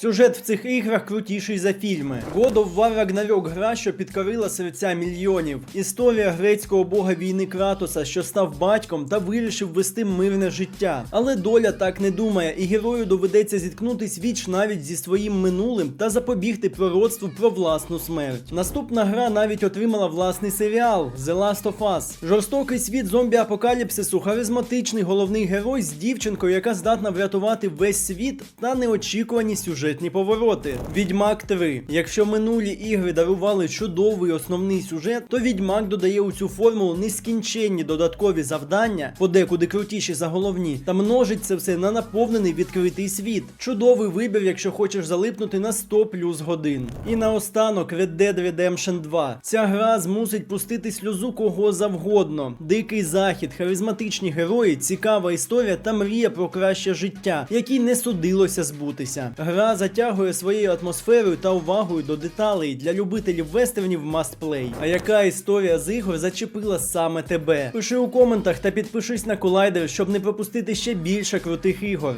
Сюжет в цих іграх крутіший за фільми. God of War Ragnarok – гра, що підкорила серця мільйонів. Історія грецького бога війни Кратоса, що став батьком та вирішив вести мирне життя. Але доля так не думає, і герою доведеться зіткнутись віч навіть зі своїм минулим та запобігти пророцтву про власну смерть. Наступна гра навіть отримала власний серіал The Last of Us. Жорстокий світ зомбі-апокаліпсису, харизматичний головний герой з дівчинкою, яка здатна врятувати весь світ та неочікувані сюжетні повороти. Відьмак 3. Якщо минулі ігри дарували чудовий основний сюжет, то Відьмак додає у цю формулу нескінченні додаткові завдання, подекуди крутіші за головні, та множить це все на наповнений відкритий світ. Чудовий вибір, якщо хочеш залипнути на 100 плюс годин. І наостанок Red Dead Redemption 2. Ця гра змусить пустити сльозу кого завгодно. Дикий захід, харизматичні герої, цікава історія та мрія про краще життя, якій не судилося збутися. Гра затягує своєю атмосферою та увагою до деталей для любителів вестернів play. А яка історія з ігор зачепила саме тебе? Пиши у коментах та підпишись на колайдер, щоб не пропустити ще більше крутих ігор.